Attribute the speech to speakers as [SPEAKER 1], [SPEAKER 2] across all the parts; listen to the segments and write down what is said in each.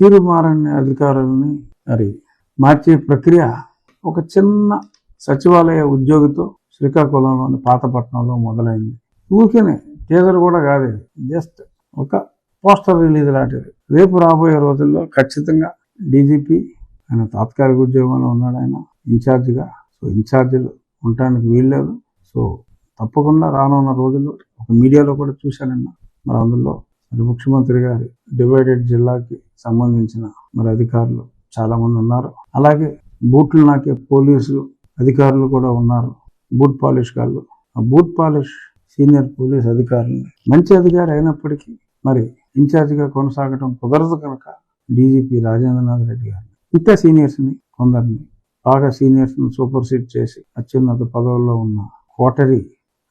[SPEAKER 1] తీరుమారని అధికారులని మరి మార్చే ప్రక్రియ ఒక చిన్న సచివాలయ ఉద్యోగితో శ్రీకాకుళంలోని పాతపట్నంలో మొదలైంది. ఊరికేనే టీజర్ కూడా కాదు జస్ట్ ఒక పోస్టర్ రిలీజ్ లాంటిది. రేపు రాబోయే రోజుల్లో ఖచ్చితంగా డీజీపీ ఆయన తాత్కాలిక ఉద్యోగంలో ఉన్నాడు ఆయన. ఇన్ఛార్జిగా. సో ఇన్ఛార్జీలు ఉండటానికి వీల్లేదు. సో తప్పకుండా రానున్న రోజుల్లో ఒక మీడియాలో కూడా చూశానన్న మరి అందులో మరి ముఖ్యమంత్రి గారి డివైడెడ్ జిల్లాకి సంబంధించిన మరి అధికారులు చాలా మంది ఉన్నారు. అలాగే బూట్లు నాకే పోలీసులు అధికారులు కూడా ఉన్నారు. బూట్ పాలిష్ గారు ఆ బూట్ పాలిష్ సీనియర్ పోలీస్ అధికారులు. మంచి అధికారి అయినప్పటికీ మరి ఇన్ఛార్జిగా కొనసాగడం కుదరదు కనుక డీజీపీ రాజేంద్రనాథ్ రెడ్డి గారిని ఇంకా సీనియర్స్ని కొందరిని బాగా సీనియర్స్ని సూపర్ సీట్ చేసి అత్యున్నత పదవుల్లో ఉన్న కోటరీ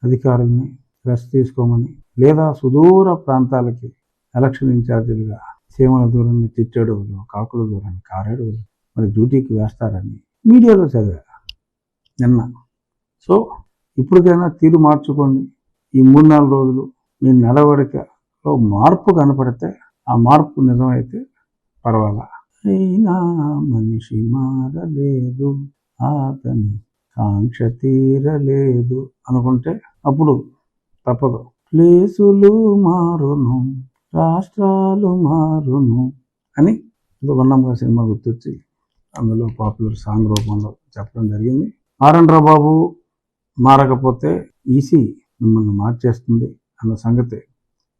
[SPEAKER 1] అధికారుల్ని రెస్ట్ తీసుకోమని లేదా సుదూర ప్రాంతాలకి ఎలక్షన్ ఇన్ఛార్జీలుగా సీమల దూరాన్ని తిట్టేడుగులు కాకుల దూరాన్ని కారేడుగులు మరి డ్యూటీకి వేస్తారని మీడియాలో చదివా నిన్న. సో ఇప్పటికైనా తీరు మార్చుకోండి. ఈ మూడు నాలుగు రోజులు మీ నడవడికలో మార్పు కనపడితే ఆ మార్పు నిజమైతే పర్వాలా? అయినా మనిషి మారలేదు అతని కాంక్ష తీరలేదు అనుకుంటే అప్పుడు తప్పదు. ప్లేసులు మారును రాష్ట్రాలు మారును అని గున్నమ్మ సినిమా గుర్తొచ్చి అందులో పాపులర్ సాంగ్ రూపంలో చెప్పడం జరిగింది. ఆర్ఎన్ బాబు మారకపోతే ఈసీ మిమ్మల్ని మార్చేస్తుంది అన్న సంగతి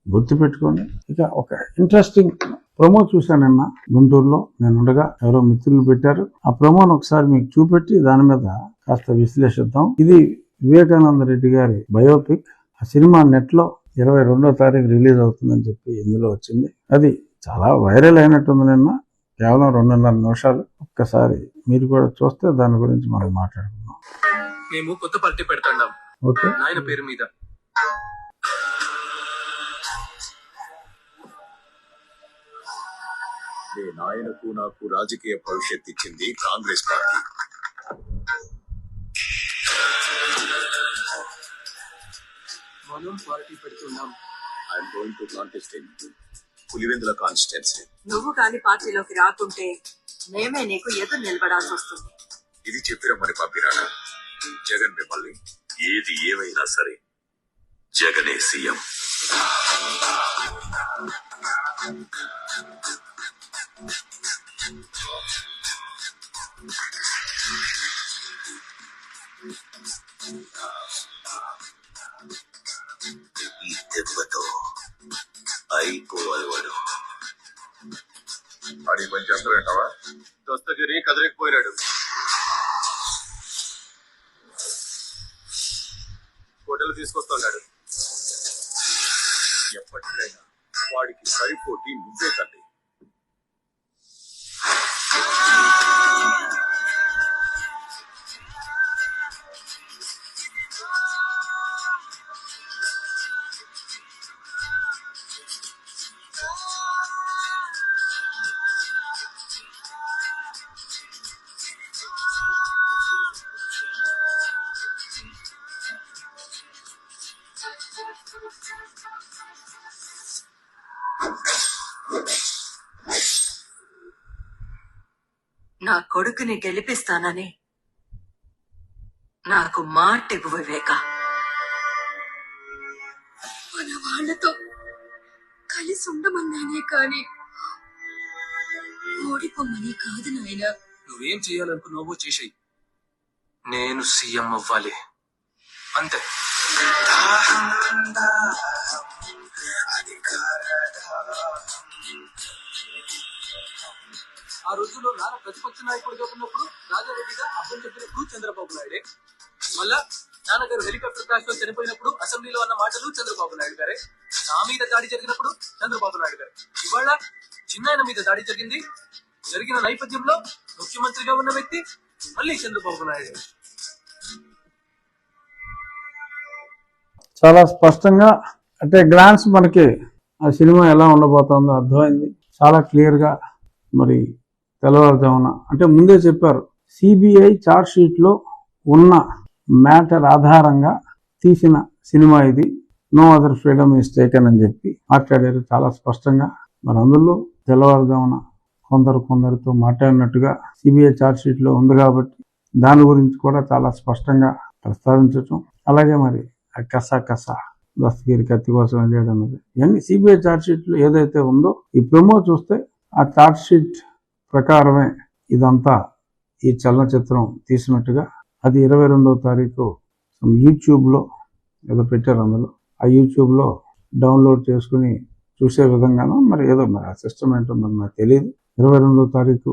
[SPEAKER 1] గుర్తుపెట్టుకొని ఇక ఒక ఇంట్రెస్టింగ్ ప్రమో చూశానన్న గుంటూరులో. నేను ఉండగా ఎవరో మిత్రులు పెట్టారు. ఆ ప్రమోను ఒకసారి మీకు చూపెట్టి దాని మీద కాస్త విశ్లేషిద్దాం. ఇది వివేకానంద రెడ్డి గారి బయోపిక్ సినిమా నెట్లో ఇరవై రెండో తారీఖు రిలీజ్ అవుతుందని చెప్పి ఇందులో వచ్చింది. అది చాలా వైరల్ అయినట్టుంది నిన్న. కేవలం రెండున్నర నిమిషాలు. ఒక్కసారి మీరు కూడా చూస్తే దాని గురించి మనం మాట్లాడుకుందాం.
[SPEAKER 2] మేము కొత్త పార్టీ పెడతాండాం.
[SPEAKER 1] ఓకే.
[SPEAKER 2] నాయన పేరు మీద.
[SPEAKER 3] నాయనకు నాకు రాజకీయ భవిష్యత్ ఇచ్చింది కాంగ్రెస్ పార్టీ.
[SPEAKER 2] మనం పార్టీ పెడుతున్నాం.
[SPEAKER 3] I'm going to contest in Pulivendula constituency
[SPEAKER 4] నువ్వు కాని పార్టీలోకి రాకుంటే మేమే నీకు ఎదురు నిలబడాల్సి వస్తుంది.
[SPEAKER 3] ఇది చెప్పిన మరి పంపిరాడా జగన్ మిమ్మల్ని ఏది ఏమైనా సరే జగనే సీఎం. దెబ్బతో అయిపోవాలి వాడు అడిగి పని చేస్తారంటావా దస్తగిరి కదిలేకపోయినాడు. హోటల్ తీసుకొస్తున్నాడు ఎప్పటికైనా వాడికి సరిపోటీ నువ్వే తల్లి.
[SPEAKER 4] నా కొడుకుని గెలిపిస్తానని. నాకు మాట వివేక.
[SPEAKER 5] మన వాళ్ళతో కలిసి ఉండమన్నానే కాని ఓడిపోమని కాదు నాయనా.
[SPEAKER 2] నువ్వేం చేయాలనుకున్నావో చేసేయి. నేను సీఎం అవ్వాలి. అంతే. ఆ రోజుల్లో నాన్న ప్రతిపక్ష నాయకుడిగా ఉన్నప్పుడు రాజారెడ్డిగా అర్థం చెప్పినప్పుడు చంద్రబాబు నాయుడే. మళ్ళా నాన్నగారు హెలికాప్టర్ క్రాష్లో చనిపోయినప్పుడు అసెంబ్లీలో అన్న మాటలు చంద్రబాబు నాయుడు గారే. నా మీద దాడి జరిగినప్పుడు చంద్రబాబు నాయుడు గారు. ఇవాళ చిన్నాయన మీద దాడి జరిగింది. జరిగిన నేపథ్యంలో ముఖ్యమంత్రిగా ఉన్న వ్యక్తి మళ్ళీ చంద్రబాబు నాయుడు.
[SPEAKER 1] చాలా స్పష్టంగా అంటే గ్లాన్స్ మనకి ఆ సినిమా ఎలా ఉండబోతుందో అర్థమైంది. చాలా క్లియర్గా మరి తెల్లవారుజామున. అంటే ముందే చెప్పారు సిబిఐ చార్జ్ షీట్లో ఉన్న మ్యాటర్ ఆధారంగా తీసిన సినిమా ఇది. No other freedom is taken అని చెప్పి మాట్లాడారు చాలా స్పష్టంగా. మరి అందులో తెల్లవారుజామున కొందరు కొందరితో మాట్లాడినట్టుగా సిబిఐ ఛార్జ్ ఉంది కాబట్టి దాని గురించి కూడా చాలా స్పష్టంగా ప్రస్తావించటం. అలాగే మరి ఆ కస కస దస్తగిరి కత్తి కోసం వెళ్ళాడు అన్నది ఇవన్నీ సిబిఐ ఛార్జ్ ఏదైతే ఉందో ఈ ప్రమో చూస్తే ఆ ఛార్జ్ షీట్ ప్రకారమే ఇదంతా ఈ చలనచిత్రం తీసినట్టుగా అది ఇరవై రెండవ తారీఖు యూట్యూబ్లో ఏదో పెట్టారు అందులో. ఆ యూట్యూబ్లో డౌన్లోడ్ చేసుకుని చూసే విధంగానో మరి ఏదో మరి ఆ సిస్టమ్ ఏంటో మరి నాకు తెలియదు ఇరవై రెండవ తారీఖు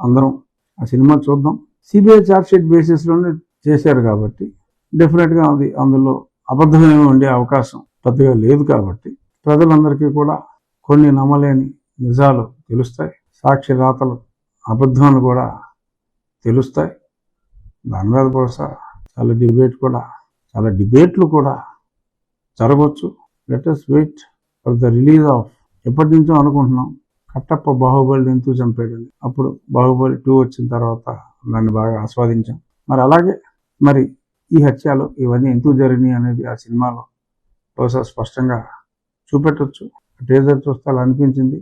[SPEAKER 1] అందరం ఆ సినిమా చూద్దాం. సిబిఐ ఛార్జ్షీట్ బేసిస్లోనే చేశారు కాబట్టి డెఫినెట్గా అది అందులో అబద్ధమేమి ఉండే అవకాశం పెద్దగా లేదు కాబట్టి ప్రజలందరికీ కూడా కొన్ని నమ్మలేని నిజాలు తెలుస్తాయి. సాక్షిదాతలు అబద్ధాలు కూడా తెలుస్తాయి. దాని మీద బహుశా చాలా డిబేట్ కూడా చాలా డిబేట్లు కూడా జరగవచ్చు. Let wait for the release of ఎప్పటి నుంచో అనుకుంటున్నాం. కట్టప్ప బాహుబలి ఎందుకు చంపాడని అప్పుడు బాహుబలి టూ వచ్చిన తర్వాత దాన్ని బాగా ఆస్వాదించాం. మరి అలాగే మరి ఈ హత్యలు ఇవన్నీ ఎందుకు జరిగినాయి అనేది ఆ సినిమాలో బహుశా స్పష్టంగా చూపెట్టొచ్చు. టీజర్ చూస్తే అలా అనిపించింది.